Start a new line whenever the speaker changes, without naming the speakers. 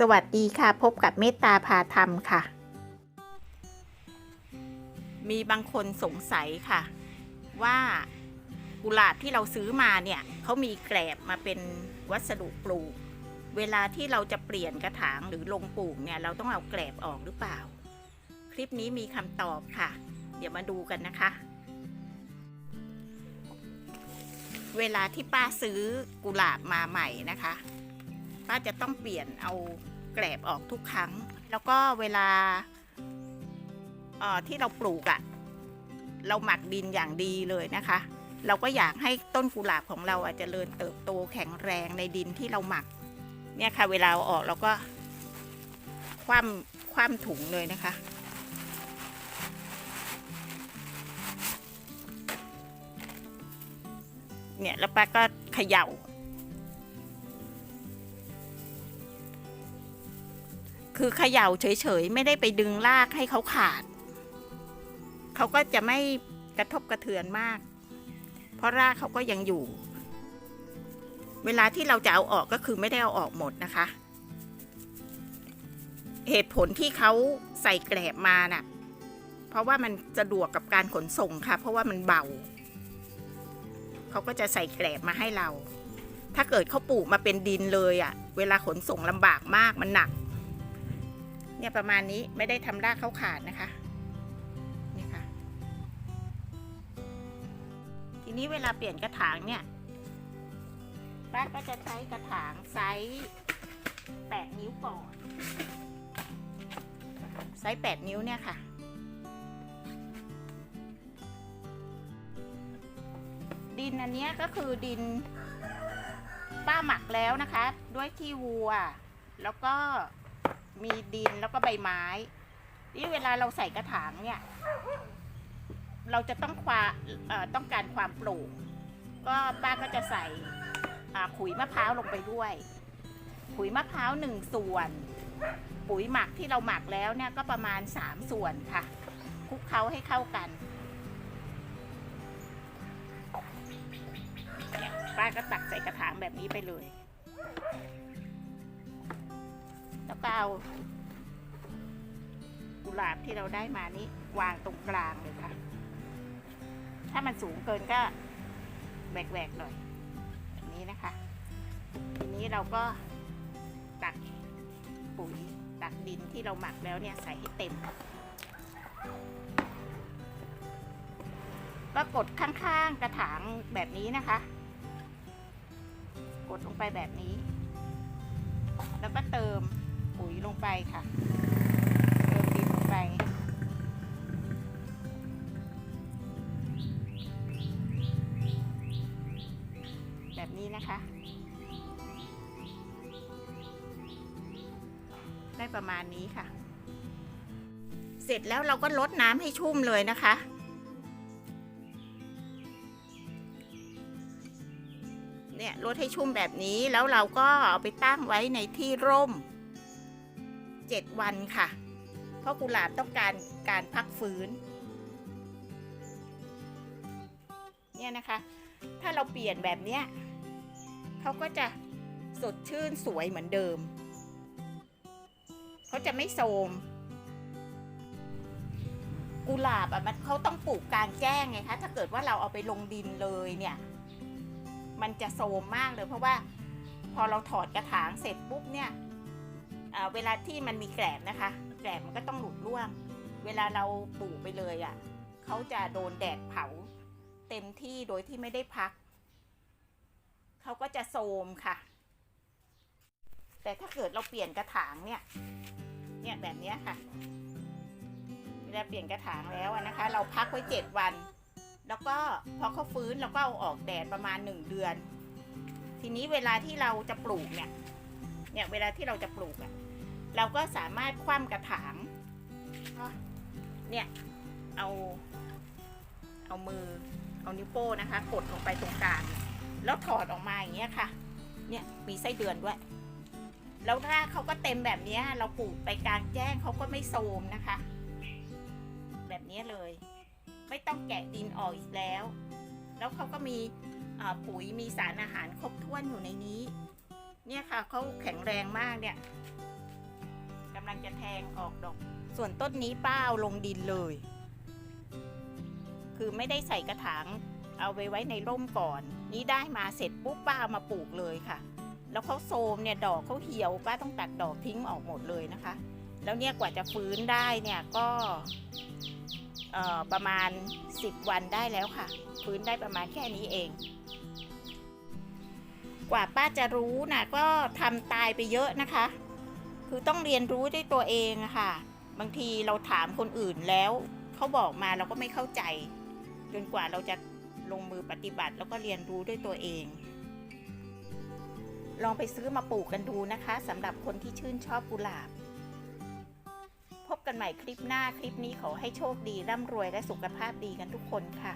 สวัสดีค่ะ พบกับเมตตาพาธรรมค่ะ มีบางคนสงสัยค่ะ ว่ากุหลาบที่เราซื้อมาเนี่ยเขามีแกลบมาเป็นวัสดุปลูก เวลาที่เราจะเปลี่ยนกระถางหรือลงปลูกเนี่ยเราต้องเอาแกลบออกหรือเปล่า คลิปนี้มีคำตอบค่ะ เดี๋ยวมาดูกันนะคะ เวลาที่ป้าซื้อกุหลาบมาใหม่นะคะ ป้าจะต้องเปลี่ยนเอาแกลบออกทุกครั้ง แล้วก็เวลาที่เราปลูกอะ่ะ เราหมักดินอย่างดีเลยนะคะ เราก็อยากให้ต้นกุหลาบของเราอะเจริญเติบโตแข็งแรงในดินที่เราหมัก เนี่ยค่ะ เวลาอาออกเราก็ คว่ำคว่ำถุงเลยนะคะเนี่ยแล้วป้าก็เขย่า คือเขย่าเฉยๆ ไม่ได้ไปดึงรากให้เขาขาด เขาก็จะไม่กระทบกระเทือนมาก เพราะรากเขาก็ยังอยู่ เวลาที่เราจะเอาออกก็คือไม่ได้เอาออกหมดนะคะ เหตุผลที่เขาใส่แกลบมาน่ะ เพราะว่ามันสะดวกกับการขนส่งค่ะ เพราะว่ามันเบา เขาก็จะใส่แกลบมาให้เรา ถ้าเกิดเขาปลูกมาเป็นดินเลยอะ่ะ เวลาขนส่งลำบากมากมันหนัก เนี่ยประมาณนี้ไม่ได้ทำรากเขาขาดนะคะนี่ค่ะ ทีนี้เวลาเปลี่ยนกระถางเนี่ยป้าก็จะใช้กระถางไซส์แปดนิ้วก่อนไซส์แปดนิ้วเนี่ยค่ะดินอันเนี้ยก็คือดินป้าหมักแล้วนะคะ ด้วยขี้วัว แล้วก็ มีดินแล้วก็ใบไม้ นี่เวลาเราใส่กระถางเนี่ย เราจะต้องควาเอ่อต้องการความโปร่งก็ป้าก็จะใส่ขุยมะพร้าวลงไปด้วย ขุยมะพร้าวหนึ่งส่วน ปุ๋ยหมักที่เราหมักแล้วเนี่ยก็ประมาณสามส่วนค่ะคลุกเคล้าให้เข้ากันป้าก็ตักใส่กระถางแบบนี้ไปเลย แล้วก็เอากุหลาบที่เราได้มานี้ วางตรงกลางเลยค่ะ ถ้ามันสูงเกินก็แหวกๆหน่อยแบบนี้นะคะ ทีนี้เราก็ตักปุ๋ยตักดินที่เราหมักแล้วเนี่ยใส่ให้เต็ม ก็กดข้างๆกระถางแบบนี้นะคะ กดลงไปแบบนี้ แล้วก็เติม งไปค่ะเติมดินลงไปแบบนี้นะคะ ได้ประมาณนี้ค่ะ เสร็จแล้วเราก็ลดน้ำให้ชุ่มเลยนะคะเนี่ยลดให้ชุ่มแบบนี้แล้วเราก็เอาไปตั้งไว้ในที่ร่ม 7 วันค่ะ เพราะกุหลาบต้องการการพักฟื้น เนี่ยนะคะ ถ้าเราเปลี่ยนแบบเนี้ยเขาก็จะสดชื่นสวยเหมือนเดิม เขาจะไม่โทมกุหลาบอะมันเขาต้องปลูกกลางแจ้งไงคะ ถ้าเกิดว่าเราเอาไปลงดินเลยเนี่ย มันจะโทมมากเลยเพราะว่า พอเราถอดกระถางเสร็จปุ๊บเนี่ย เวลาที่มันมีแกลบนะคะ แกลบมันก็ต้องหลุดร่วง เวลาเราปลูกไปเลยอะ่ะเขาจะโดนแดดเผา เต็มที่โดยที่ไม่ได้พัก เขาก็จะโทมค่ะ แต่ถ้าเกิดเราเปลี่ยนกระถางเนี่ย เนี่ยแบบนี้ค่ะ เวลาเปลี่ยนกระถางแล้วนะคะ เราพักไว้เจ็ดวัน แล้วก็พอเขาฟื้นเราก็เอาออกแดดประมาณหนึ่งเดือน ทีนี้เวลาที่เราจะปลูกเนี่ย เนี่ยเวลาที่เราจะปลูกอะ เราก็สามารถคว่ำกระถางเนี่ยเอาเอามือเอานิ้วโป้นะคะ กดลงไปตรงกลางแล้วถอดออกมาอย่างเงี้ยค่ะ เนี่ยมีไส้เดือนด้วย แล้วถ้าเขาก็เต็มแบบเนี้ยเราปลูกไปกลางแจ้งเขาก็ไม่โทรมนะคะ แบบนี้เลย ไม่ต้องแกะดินออกอีกแล้ว แล้วเขาก็มีปุ๋ยมีสารอาหารครบถ้วนอยู่ในนี้ เนี่ยค่ะเขาแข็งแรงมากเนี่ยำลังจะแทงออกดอก ส่วนต้นนี้ป้าเอาลงดินเลย คือไม่ได้ใส่กระถางเอาไว้ไว้ในร่มก่อน นี่ได้มาเสร็จปุ๊บป้าเอามาปลูกเลยค่ะ แล้วเขาโซมเนี่ยดอกเขาเหี่ยวป้าต้องตัดดอกทิ้งออกหมดเลยนะคะ แล้วเนี่ยกว่าจะฟื้นได้เนี่ยก็ประมาณ 10 วันได้แล้วค่ะ ฟื้นได้ประมาณแค่นี้เอง กว่าป้าจะรู้นะก็ทำตายไปเยอะนะคะ คือต้องเรียนรู้ด้วยตัวเองค่ะ บางทีเราถามคนอื่นแล้วเขาบอกมาเราก็ไม่เข้าใจ จนกว่าเราจะลงมือปฏิบัติแล้วก็เรียนรู้ด้วยตัวเอง ลองไปซื้อมาปลูกกันดูนะคะสำหรับคนที่ชื่นชอบกุหลาบ พบกันใหม่คลิปหน้าคลิปนี้ขอให้โชคดีร่ำรวยและสุขภาพดีกันทุกคนค่ะ